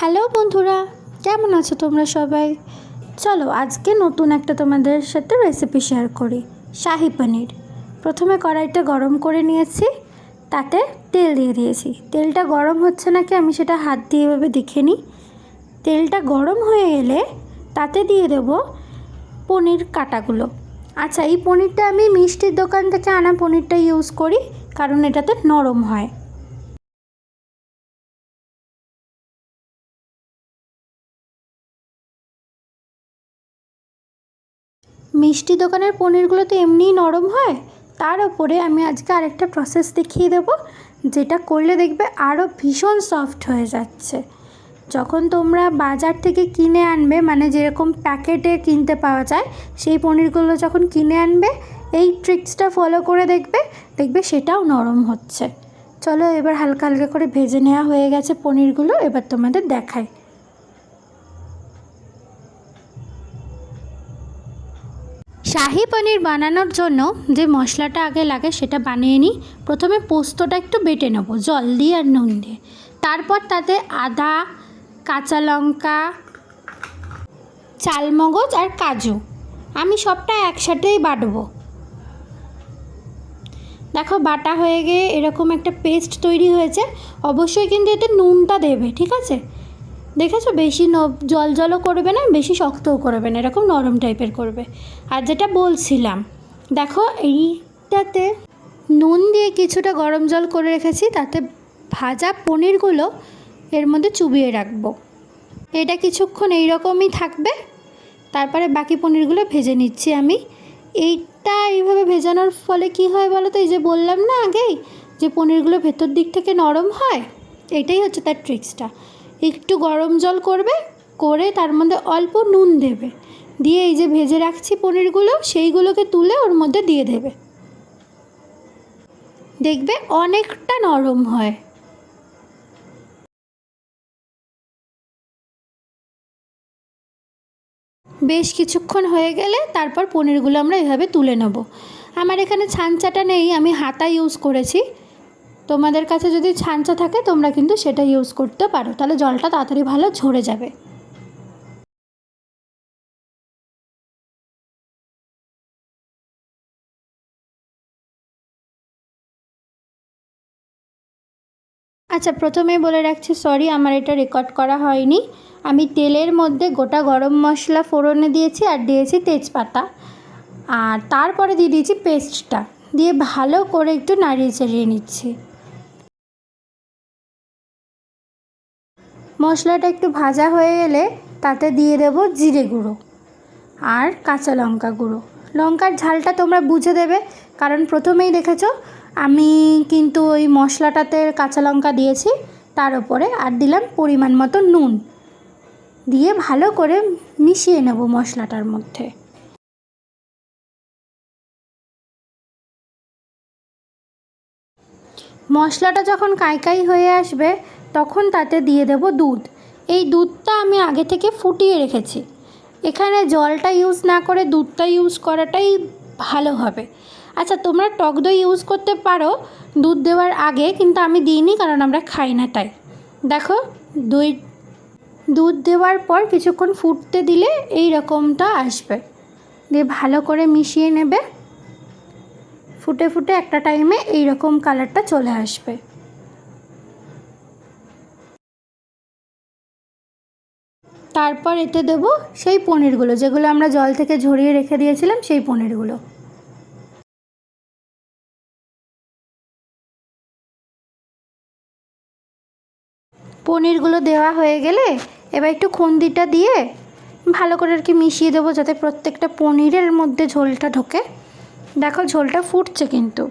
Hello বন্ধুরা, কেমন আছো তোমরা সবাই? চলো আজকে নতুন একটা তোমাদের সাথে রেসিপি শেয়ার করি, শাহি পনির। প্রথমে কড়াইটা গরম করে নিয়েছি, তাতে তেল দিয়ে দিয়েছি। তেলটা গরম হচ্ছে নাকি আমি সেটা হাত দিয়ে এভাবে দেখে নিই। তেলটা গরম হয়ে গেলে তাতে দিয়ে দেবো পনির কাটাগুলো। আচ্ছা এই পনিরটা আমি মিষ্টির দোকান থেকে আনা পনিরটা ইউজ করি, কারণ এটাতে নরম হয়। মিষ্টি দোকানের পনিরগুলো তো এমনিই নরম হয়। তার ওপরে আমি আজকে আরেকটা প্রসেস দেখিয়ে দেবো, যেটা করলে দেখবে আরও ভীষণ সফট হয়ে যাচ্ছে। যখন তোমরা বাজার থেকে কিনে আনবে মানে যেরকম প্যাকেটে কিনতে পাওয়া যায়, সেই পনিরগুলো যখন কিনে আনবে, এই ট্রিক্সটা ফলো করে দেখবে দেখবে সেটাও নরম হচ্ছে। চলো এবার হালকা হালকা করে ভেজে নেওয়া হয়ে গেছে পনিরগুলো, এবার তোমাদের দেখাই। শাহি পনির বানানোর জন্য যে মশলাটা আগে লাগে সেটা বানিয়ে নিই। প্রথমে পোস্তটা একটু বেটে নেব, জল দিয়ে আর নুন দিয়ে। তারপর তাতে আদা, কাঁচা লঙ্কা, চালমগজ আর কাজু। আমি সবটা একসাথেই বাটবো। দেখো বাটা হয়ে গিয়ে এরকম একটা পেস্ট তৈরি হয়েছে। অবশ্যই কিন্তু এতে নুনটা দেবে, ঠিক আছে? দেখেছ? বেশি জল জলও করবে না, বেশি শক্তও করবে না, এরকম নরম টাইপের করবে। আর যেটা বলছিলাম, দেখো এইটাতে নুন দিয়ে কিছুটা গরম জল করে রেখেছি, তাতে ভাজা পনিরগুলো এর মধ্যে চুবিয়ে রাখব। এটা কিছুক্ষণ এইরকমই থাকবে, তারপরে বাকি পনিরগুলো ভেজে নিচ্ছি আমি। এইটা এইভাবে ভেজানোর ফলে কি হয় বলো তো? এই যে বললাম না আগেই, যে পনিরগুলো ভেতর দিক থেকে নরম হয়, এটাই হচ্ছে তার ট্রিক্সটা একটু গরম জল করবে, করে তার মধ্যে অল্প নুন দেবে। দিয়ে এই যে ভেজে রাখছি পনিরগুলো, সেইগুলোকে তুলে ওর মধ্যে দিয়ে দেবে। দেখবে অনেকটা নরম হয়। বেশ কিছুক্ষণ হয়ে গেলে তারপর পনিরগুলো আমরা এভাবে তুলে নেব। আমার এখানে ছাঁচাটা নেই, আমি হাতা ইউজ করেছি। তোমাদের কাছে যদি ছাঁচা থাকে, তোমরা কিন্তু সেটা ইউজ করতে পারো। তাহলে জলটা তাড়াতাড়ি ভালো ঝরে যাবে। আচ্ছা প্রথমেই বলে রাখছি সরি আমার এটা রেকর্ড করা হয়নি। আমি তেলের মধ্যে গোটা গরম মশলা ফোড়নে দিয়েছি আর দিয়েছি তেজপাতা। আর তারপরে দিয়ে দিয়েছি পেস্টটা দিয়ে ভালো করে একটু নাড়িয়ে চাড়িয়ে নিচ্ছি। মশলাটা একটু ভাজা হয়ে এলে তাতে দিয়ে দেব জিরে গুঁড়ো আর কাঁচা লঙ্কা গুঁড়ো। লঙ্কার ঝালটা তোমরা বুঝে দেবে, কারণ প্রথমেই দেখেছ আমি কিন্তু ওই মশলাটাতে কাঁচা লঙ্কা দিয়েছি, তার উপরে আর দিলাম পরিমাণ মতো নুন। দিয়ে ভালো করে মিশিয়ে নেব মশলাটার মধ্যে। মশলাটা যখন কাইকাই হয়ে আসবে তখন তাতে দিয়ে দেব দুধ। এই দুধটা আমি আগে থেকে ফুটিয়ে রেখেছি। এখানে জলটা ইউজ না করে দুধটা ইউজ করাটাই ভালো হবে। আচ্ছা তোমরা টক দই ইউজ করতে পারো দুধ দেওয়ার আগে, কিন্তু আমি দিইনি কারণ আমরা খাই না তাই। দেখো, দই দুধ দেওয়ার পর কিছুক্ষণ ফুটতে দিলে এই রকমটা আসবে। দিয়ে ভালো করে মিশিয়ে নেবে। ফুটে ফুটে একটা টাইমে এই রকম কালারটা চলে আসবে। তারপর এতে দেব সেই পনিরগুলো, যেগুলো আমরা জল থেকে ঝরিয়ে রেখে দিয়েছিলাম সেই পনিরগুলো। পনিরগুলো দেওয়া হয়ে গেলে এবার একটু খুন্দিটা দিয়ে ভালো করে আর কি মিশিয়ে দেবো যাতে প্রত্যেকটা পনিরের মধ্যে ঝোলটা ঢোকে। দেখো ঝোলটা ফুটছে কিন্তু।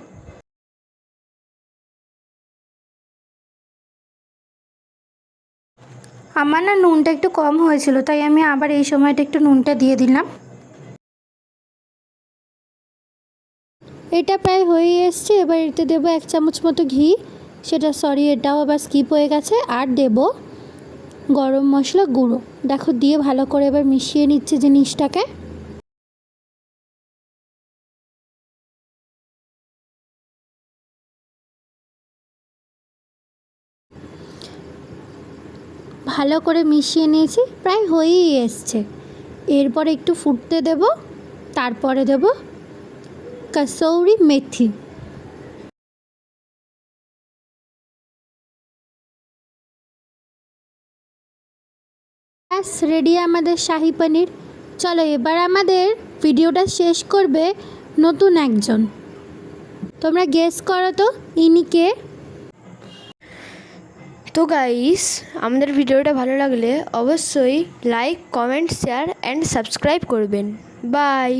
আমার না নুনটা একটু কম হয়েছিল, তাই আমি আবার এই সময়টা একটু নুনটা দিয়ে দিলাম। এটা প্রায় হয়ে এসছে, এবার এতে দেবো এক চামচ মতো ঘি। সেটা সরি এটাও আবার স্কিপ হয়ে গেছে। আর দেব গরম মশলা গুঁড়ো। দেখো দিয়ে ভালো করে এবার মিশিয়ে নিচ্ছে জিনিসটাকে। ভালো করে মিশিয়ে নিয়েছি, প্রায় হয়েই এসছে। এরপর একটু ফুটতে দেব, তারপরে দেব কসৌরি মেথি। ব্যাস রেডি আমাদের শাহি পনির। চলো এবার আমাদের ভিডিওটা শেষ করবে নতুন একজন। তোমরা গেস করো তো, ইনি কে? তো গাইস আমাদের ভিডিওটা ভালো লাগলে অবশ্যই like comment share and subscribe করবেন। বাই